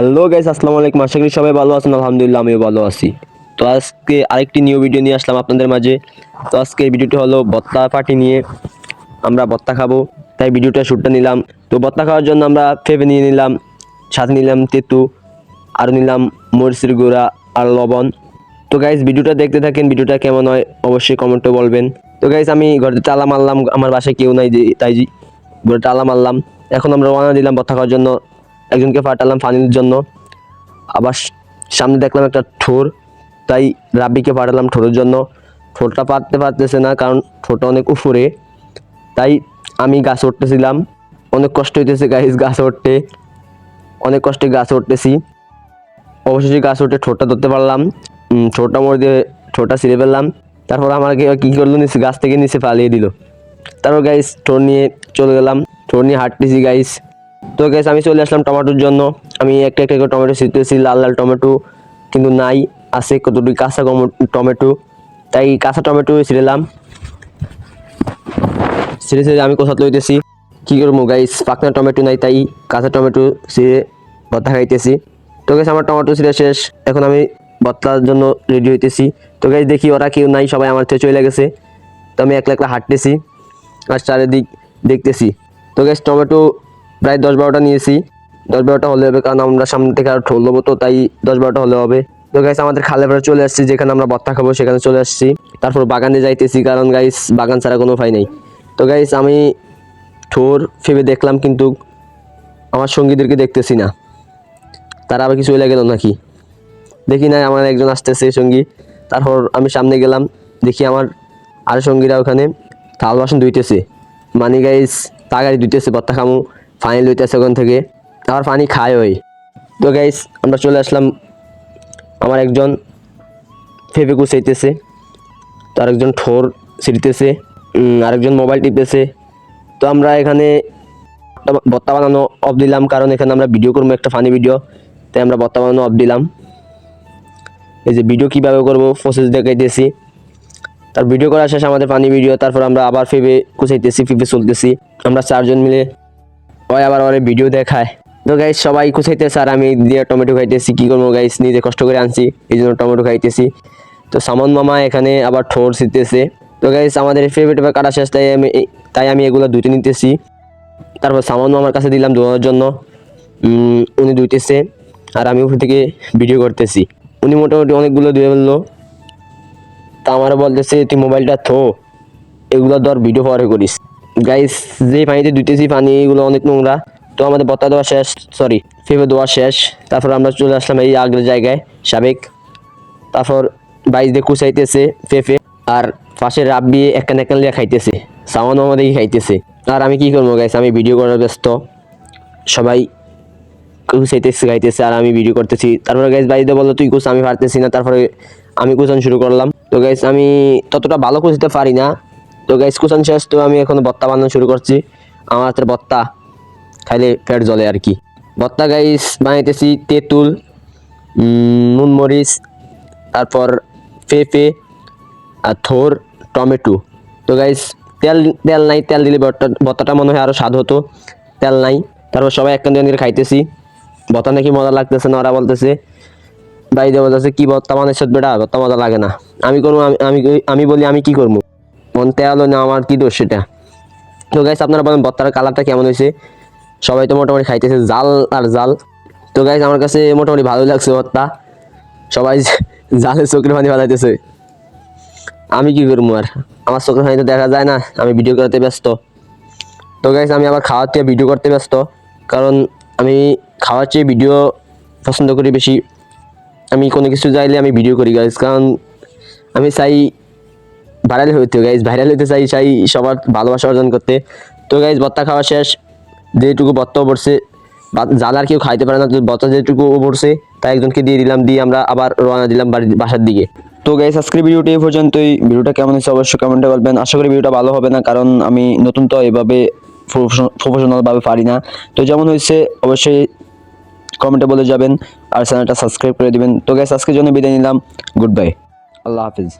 Hello guys, আসসালামু আলাইকুম। আশা করি সবাই ভালো আছেন। আলহামদুলিল্লাহ, আমিও ভালো আছি। তো আজকে আরেকটি নিউ ভিডিও নিয়ে আসলাম আপনাদের মাঝে। তো আজকে ভিডিওটি হলো বত্তা পার্টি নিয়ে। আমরা বত্তা খাব। তাই ভিডিওটা শ্যুটটা নিলাম। তো বত্তা খাওয়ার জন্য আমরা ফেবে নিয়ে নিলাম, সাথে নিলাম তেতু, আর নিলাম মরিচের গুঁড়া আর লবণ। তো গাইস ভিডিওটা দেখতে থাকেন ভিডিওটা কেমন হয় অবশ্যই কমেন্টে বলবেন। তো গাইস, আমি ঘরে তালা মারলাম, আমার বাসায় কেউ নাই তাই ঘরে তালা মারলাম। এখন আমরা রওনা দিলাম বত্তা খাওয়ার জন্য। একজনকে পাঠালাম পানির জন্য। আবার সামনে দেখলাম একটা ঠোর তাই রাব্বিকে পাঠালাম ঠোরের জন্য। ঠোরটা পাততে পারতেছে না, কারণ ঠোরটা অনেক উপরে। তাই আমি গাছ উঠতেছিলাম। অনেক কষ্ট হইতেছে গাইস গাছ উঠতে। অনেক কষ্টে গাছ উঠতেছি। অবশেষে গাছ উঠে ঠোঁটটা ধরতে পারলাম। ঠোঁটটা মরে দিয়ে ঠোঁটটা ছিঁড়ে ফেললাম। তারপর আমাকে কী করল নিচে, গাছ থেকে নিচে পালিয়ে দিল। তারপর গাইস ঠোঁট নিয়ে চলে গেলাম। ঠোঁট নিয়ে হাঁটতেছি গাইস তো গাইস আমি চলে আসলাম টমেটোর জন্য। আমি একটা একটা করে টমেটো ছিঁড়তেছি লাল লাল টমেটো, কিন্তু নাই, আছে কতটুকু কাঁচা টমেটো। তাই কাঁচা টমেটো ছিঁড়লাম ছিঁড়ে ছিঁড়ে আমি কোথাও লইতেছি। কী করব গাইস পাকনা টমেটো নাই, তাই কাঁচা টমেটো ছিঁড়ে ভর্তা খাইতেছি। তো গাইস আমার টমেটো ছিঁড়ে শেষ। এখন আমি ভর্তার জন্য রেডি হইতেছি। তো গাইস দেখি ওরা কেউ নাই, সবাই আমার থেকে চলে গেছে। তো আমি একলা একলা হাঁটতেছি। আর চারিদিক দেখতেছি। তো গাইস টমেটো প্রায় দশ বারোটা নিয়েছি। দশ বারোটা হলে হবে কারণ আমরা সামনে থেকে আর ঠোল তো, তাই দশ বারোটা হলে হবে। তো গাইস আমাদের খালে পরে চলে আসছি, যেখানে আমরা ভর্তা খাব, সেখানে চলে আসছি। তারপর বাগানে যাইতেছি, কারণ গাইস বাগান ছাড়া কোনো উপায় নেই। তো গাইস আমি ঠোর ভেবে দেখলাম, কিন্তু আমার সঙ্গীদেরকে দেখতেছি না। তারা আবার কিছু গেল নাকি? দেখি না আমার একজন আসতেছে সঙ্গী। তারপর আমি সামনে গেলাম, দেখি আমার আর সঙ্গীরা ওখানে থাল বাসন ধুইতেছে। মানি গাইস তাগাড়ি ধুইতেছে বত্তা খামু। পানি লইতেছে ওখান থেকে। আবার পানি খায় ওই। তো গাইস আমরা চলে আসলাম। আমার একজন ফেফে গুছাইতেছে। তো আরেকজন ঠোর ছিঁড়তেছে। আরেকজন মোবাইল টিপতেছে। তো আমরা এখানে বত্তা বানানো অফ দিলাম। কারণ এখানে আমরা ভিডিও করব, একটা ফানি ভিডিও তাই আমরা বত্তা বানানো অফ দিলাম। এই যে ভিডিও কীভাবে করব প্রসেস দেখাইতেছি। তার ভিডিও করা শেষ আমাদের পানি ভিডিও তারপর আমরা আবার ফেবে কুচাইতেছি ফিফে চলতেছি। আমরা চারজন মিলে ওই আবার ওরে ভিডিও দেখায়। তো গাইস সবাই কুচাইতেছে আর আমি দিয়ে টমেটো খাইতেছি, কী করব গাইস নিজে কষ্ট করে আনছি, এই জন্য টমেটো খাইতেছি। তো সামন মামা এখানে আবার ঠোর ছিটতেছে তো গাইস আমাদের ফেভারিট কাটা শেষ, তাই আমি তাই আমি এগুলো ধুতে নিতেছি। তারপর সামন মামার কাছে দিলাম ধোয়ার জন্য। উনি ধুইতেছে আর আমি উপর থেকে ভিডিও করতেছি। উনি মোটামুটি অনেকগুলো ধুয়ে ফেলল। তা আমারও বলতেছে, তুই মোবাইলটা থো। এগুলো ধর ভিডিও পরে করিস। গাইস যে পানিতে ধুইতেছি পানি এগুলো অনেক নোংরা। তো আমাদের বত্তা দেওয়া শেষ সরি ফেবে দেওয়া শেষ। তারপর আমরা চলে আসলাম এই আগের জায়গায়, সাবেক। তারপর বাইশ দিয়ে কুচাইতেছে ফেফে, আর পাশে রাব রাব্বি একান একান লিয়া খাইতেছে। সামান আমাদের খাইতেছে। আর আমি কি করব গাইস আমি ভিডিও করার ব্যস্ত। সবাই কুচাইতেছে, খাইতেছে, আর আমি ভিডিও করতেছি। তারপরে গাইস বাইরে বলল তুই কুচ, আমি পারতেছি না। তারপরে আমি কুচান শুরু করলাম। তো গাইস আমি ততটা ভালো কুচাতে পারি না। তো গাইস কুচান শেষ, তো আমি এখন বত্তা বানানো শুরু করছি। আমার হাতের বত্তা, খাইলে পেট জ্বলে আর কি। বত্তা গাইস বানাইতেছি তেঁতুল নুন মরিচ, তারপর পেঁপে আর থোর, টমেটো। তো গাইস তেল তেল নাই, তেল দিলে ভর্তাটা মনে হয় আরও স্বাদ হতো। তেল নাই, তারপর সবাই একখান দিয়ে খাইতেছি। ভর্তা নাকি মজা লাগতেছে না, ওরা বলতেছে বাইরে বলতেছে, কি মানে বেটা? ভর্তা মজা লাগে না। আমি আমি আমি আমি বলি, আমি কি করব মন তেল না, আমার কি দোষ সেটা? তো গাইস আপনারা বলেন, ভর্তার কালারটা কেমন হয়েছে? সবাই তো মোটামুটি খাইতেছে জাল আর জাল। তো গাইস আমার কাছে মোটামুটি ভালো লাগছে ভর্তা। সবাই জালে চোখের পানি ফালাইতেছে আমি কি করব আর? আমার চোখের পানি তো দেখা যায় না, আমি ভিডিও করতে ব্যস্ত। তো গাইস আমি আবার খাওয়ার থেকে ভিডিও করতে ব্যস্ত। কারণ আমি খাওয়ার চেয়ে ভিডিও পছন্দ করি বেশি। আমি কোনো কিছু চাইলে আমি ভিডিও করি গাইস কারণ আমি চাই ভাইরাল হইতে গাইজ ভাইরাল হইতে চাই চাই সবার ভালোবাসা অর্জন করতে। তো গাইজ বত্তা খাওয়া শেষ। যেটুকু বত্তাও পড়ছে, বা- জাল আর কেউ খাইতে পারে না, তো বত্তা যেটুকু পড়ছে তাই একজনকে দিয়ে দিলাম, দিয়ে আমরা আবার রওনা দিলাম বাড়ির বাসার দিকে। তো গাইজ আজকের ভিডিওটি এই পর্যন্তই। ভিডিওটা কেমন হয়েছে অবশ্যই কমেন্টে বলবেন। আশা করি ভিডিওটা ভালো হবে না, কারণ আমি নতুন তো এভাবে প্রফেশনাল ভাবে পারি না। তো, যেমন হয়েছে, অবশ্যই কমেন্টে বলে যাবেন। আর চ্যানেলটা সাবস্ক্রাইব করে দিবেন। তো গাইজ আজকের জন্য বিদায় নিলাম। গুড বাই আল্লাহ হাফিজ।